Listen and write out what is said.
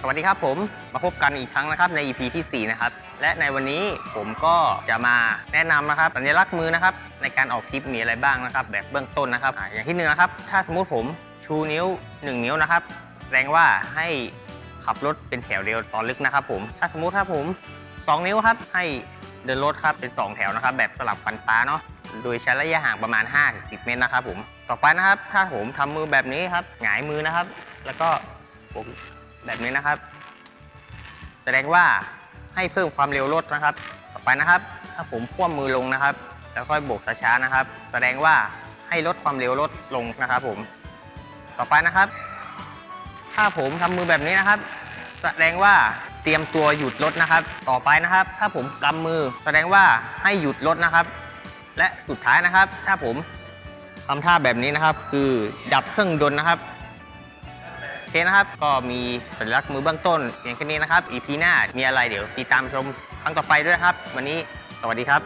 สวัสดีครับผมมาพบกันอีกครั้งนะครับใน EP ที่ 4 นะครับ และในวันนี้ผมก็จะมาแนะนำนะครับสัญลักษณ์มือนะครับ ในการออกคลิปมีอะไรบ้างนะครับ แบบเบื้องต้นนะครับออย่างที่หนึ่งนะครับ ถ้าสมมุติผมชูนิ้ว 1 นิ้วนะครับ แสดงว่าให้ขับรถเป็นแถวเดียวตอนลึกนะครับ ผมถ้าสมมุติถ้าผม 2 นิ้วครับให้เดินรถครับเป็น 2 แถวนะครับ แบบสลับฟันปลาเนาะโดยใช้ระยะห่างประมาณ 5-10 เมตรนะครับผมต่อไปนะครับ ถ้าผมทำมือแบบนี้ครับหงายมือนะครับ แล้วก็โบก แบบนี้นะครับ แสดงว่าให้เพิ่มความเร็วรถนะครับ ต่อไปนะครับ ถ้าผมคว่ำมือลงนะครับ แล้วค่อยโบกช้าๆนะครับ แสดงว่าให้ลดความเร็วรถลงนะครับ ผม ต่อไปนะครับ ถ้าผมทำมือแบบนี้นะครับ แสดงว่าเตรียมตัวหยุดรถนะครับ ต่อไปนะครับ ถ้าผมกำมือ แสดงว่าให้หยุดรถนะครับ และสุดท้ายนะครับ ถ้าผมทำท่าแบบนี้นะครับ คือดับเครื่องยนต์นะครับ เคนะครับ ก็มีสัญลักษณ์มือเบื้องต้นเพียงแค่นี้นะครับ EP หน้ามีอะไรเดี๋ยวติดตามชมครั้งต่อไปด้วยนะครับ วันนี้สวัสดีครับ